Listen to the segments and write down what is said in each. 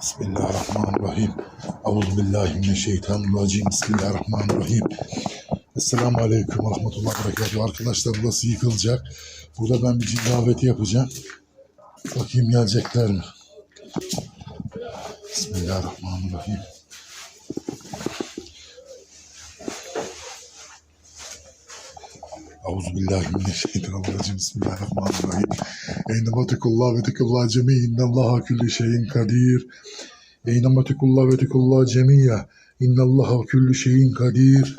Bismillahirrahmanirrahim. Euzubillahimineşşeytanirracim. Bismillahirrahmanirrahim. Esselamu Aleyküm ve Rahmetullah Berekatuhu. Arkadaşlar burası yıkılacak. Burada ben bir cin daveti yapacağım. Bakayım gelecekler mi? Bismillahirrahmanirrahim. Euzubillahimineşşeytanirracim. Bismillahirrahmanirrahim. Eynema tekullah ve tekullah cemi. İnnallaha külli şeyin kadir. Eynema tekullah ve tekullah cemiya. İnnallaha külli şeyin kadir.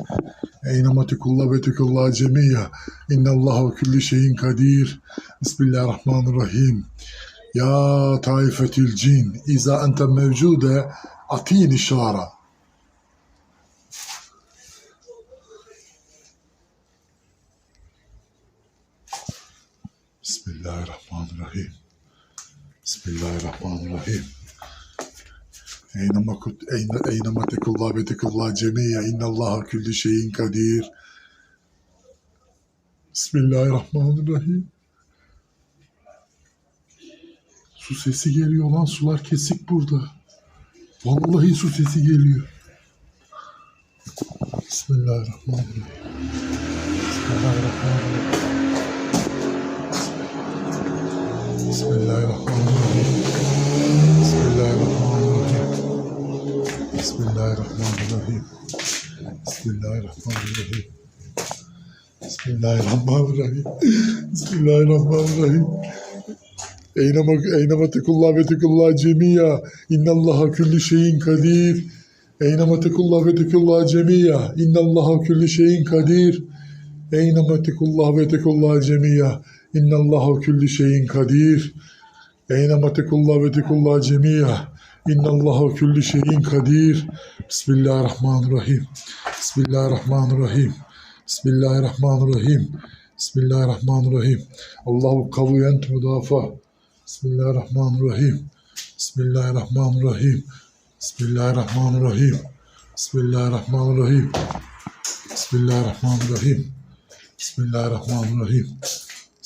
Eynema tekullah ve tekullah cemiya. İnnallaha külli şeyin kadir. Bismillahirrahmanirrahim. Ya taifetil cin. İza ente mevcude atin işara. Bismillahirrahmanirrahim. Bismillahirrahmanirrahim. Eynema eyne eynema tekullah ve tekullah cemiye innallaha külli şeyin kadir. Bismillahirrahmanirrahim. Su sesi geliyor lan sular kesik burada. Vallahi su sesi geliyor. Bismillahirrahmanirrahim. Bismillahirrahmanirrahim. Bismillahirrahmanirrahim. Bismillahirrahmanirrahim. Bismillahirrahmanirrahim. Bismillahirrahmanirrahim. Bismillahirrahmanirrahim. Bismillahirrahmanirrahim. Eynema, eynema tekullah ve tekullah cemiya. İnnallaha külli şeyin kadir. Eynema tekullah ve tekullah cemiya. İnnallaha külli şeyin kadir. Eynema tekullah ve tekullah cemiya. İnnallâhu külli şeyin kadir. Eynema tekullah ve tekullah cemiya. İnnallâhu külli şeyin kadir. Bismillahirrahmanirrahim. Bismillahirrahmanirrahim. Bismillahirrahmanirrahim. Bismillahirrahmanirrahim. Allahu kaviyent müdafa. Bismillahirrahmanirrahim. Bismillahirrahmanirrahim. Bismillahirrahmanirrahim. Bismillahirrahmanirrahim. Bismillahirrahmanirrahim. Bismillahirrahmanirrahim. Bismillahirrahmanirrahim.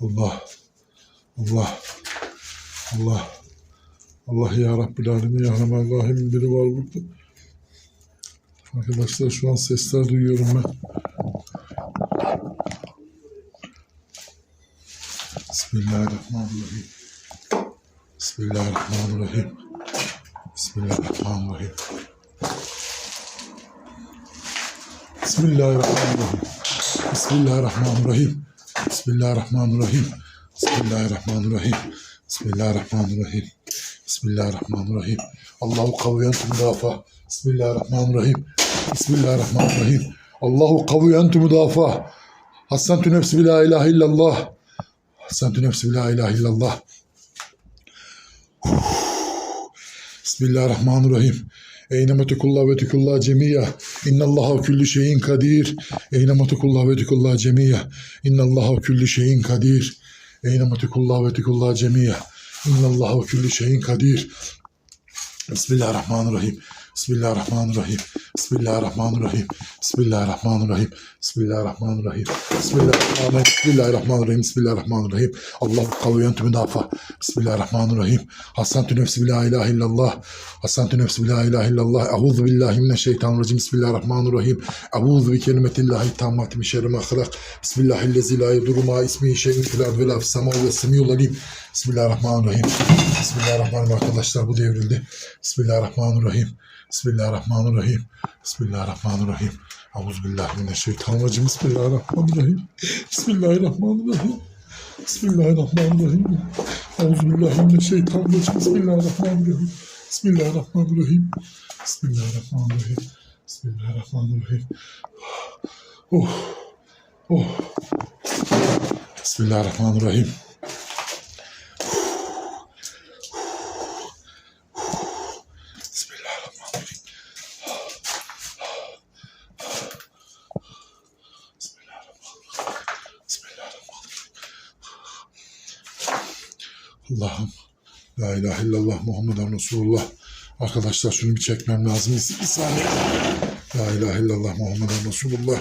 Allah, Allah, Allah, Allah ya Rabbil Alemin, ya Rahim biri var burada. Arkadaşlar şu an sesler duyuyorum ben. Bismillahirrahmanirrahim. Bismillahirrahmanirrahim. Bismillahirrahmanirrahim. Bismillahirrahmanirrahim. Bismillahirrahmanirrahim. Bismillahirrahmanirrahim. Bismillahirrahmanirrahim. Bismillahirrahmanirrahim. Bismillahirrahmanirrahim. Allahu kaviyentum dafa. Bismillahirrahmanirrahim. Bismillahirrahmanirrahim. Allahu kaviyentum dafa. Hassan tu nefsi bila ilahe illallah. Hassan tu nefsi bila ilahe illallah. Bismillahirrahmanirrahim. Eyneme tukullah ve tukullah cemiyya. İnnallaha küllü şeyin kadir. Eyneme tukullah ve tukullah cemiyya. İnnallaha küllü şeyin kadir. Eyneme tukullah ve tukullah cemiyya. İnnallaha küllü şeyin kadir. Bismillahirrahmanirrahim. Bismillahirrahmanirrahim. Bismillahirrahmanirrahim. Bismillahirrahmanirrahim. Bismillahirrahmanirrahim. Bismillahirrahmanirrahim. Bismillahirrahmanirrahim. Bismillahirrahmanirrahim. Allahu kaviyentü müdafa. Bismillahirrahmanirrahim. Hasantu nefsi bi la ilahe illallah. Hasantu nefsi bi la ilahe illallah. Euzu billahi mineşşeytanirracim. Bismillahirrahmanirrahim. Euzu bi kelimetillahi tammati min şerri ma halak. Bismillahillezî la yedurru ma ismihi şey'un fil ardı ve la fis ve semî'ul alim. Bismillahirrahmanirrahim. Bismillahirrahmanirrahim arkadaşlar bu devrildi. Bismillahirrahmanirrahim. Bismillahirrahmanirrahim. Bismillahirrahmanirrahim. Euzubillahimineşşeytanirracim. Bismillahirrahmanirrahim. Bismillahirrahmanirrahim. Bismillahirrahmanirrahim. Euzubillahimineşşeytanirracim. Bismillahirrahmanirrahim. Bismillahirrahmanirrahim. Bismillahirrahmanirrahim. Bismillahirrahmanirrahim. Oh. Oh. Bismillahirrahmanirrahim. Allah'ım. La ilahe illallah Muhammeden Resulullah. Arkadaşlar şunu bir çekmem lazım. Bir, saniye. La ilahe illallah Muhammeden Resulullah.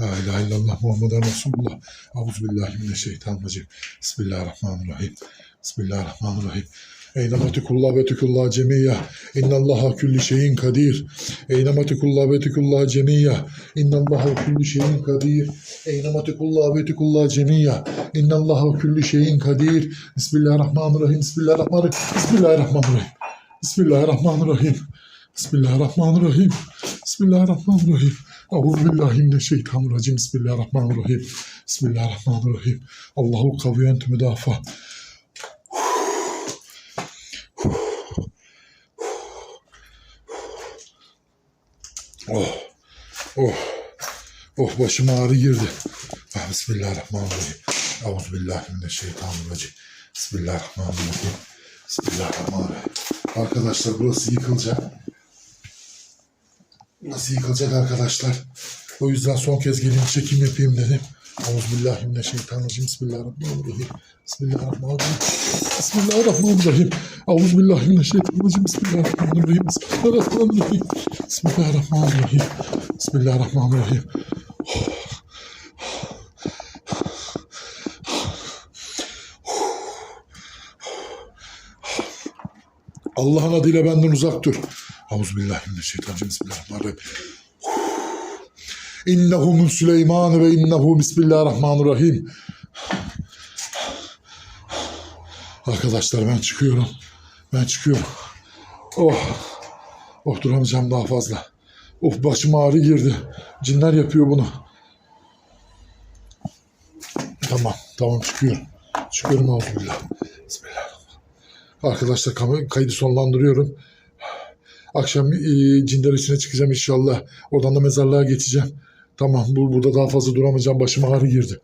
La ilahe illallah Muhammeden Resulullah. Euzubillahimineşşeytanirracim. Bismillahirrahmanirrahim. Bismillahirrahmanirrahim. Eynema tikullah ve tikullah cemiyya. İnnallaha külli şeyin kadir. Eynema tikullah ve tikullah cemiyya. İnnallaha külli şeyin kadir. Eynema tikullah ve tikullah cemiyya. İnnallaha külli şeyin kadir. Bismillahirrahmanirrahim. Bismillahirrahmanirrahim. Bismillahirrahmanirrahim. Bismillahirrahmanirrahim. Bismillahirrahmanirrahim. Bismillahirrahmanirrahim. Euzubillahimineşşeytanirracim. Bismillahirrahmanirrahim. Bismillahirrahmanirrahim. Allahu kaviyentü müdafaa. Oh, oh, oh başıma ağrı girdi. Ah, Bismillahirrahmanirrahim. Euzubillahimineşşeytanirracim. Bismillahirrahmanirrahim. Bismillahirrahmanirrahim. Arkadaşlar burası yıkılacak. Nasıl yıkılacak arkadaşlar? O yüzden son kez gelin çekim yapayım dedim. Euzubillahimineşşeytanirracim. Bismillahirrahmanirrahim. Bismillahirrahmanirrahim. Bismillahirrahmanirrahim. Euzubillahimineşşeytanirracim. Bismillahirrahmanirrahim. Bismillahirrahmanirrahim. Bismillahirrahmanirrahim. Bismillahirrahmanirrahim. Allah'ın adıyla benden uzak dur. Euzubillahimineşşeytanirracim. Bismillahirrahmanirrahim. İnnehu min Süleyman ve innehu bismillahirrahmanirrahim. Arkadaşlar ben çıkıyorum. Ben çıkıyorum. Oh. Oh duramayacağım daha fazla. Of başıma ağrı girdi. Cinler yapıyor bunu. Tamam. Tamam çıkıyorum. Çıkıyorum Bismillah. Bismillah. Arkadaşlar kaydı sonlandırıyorum. Akşam e, cinler içine çıkacağım inşallah. Oradan da mezarlığa geçeceğim. Tamam bu, burada daha fazla duramayacağım. Başıma ağrı girdi.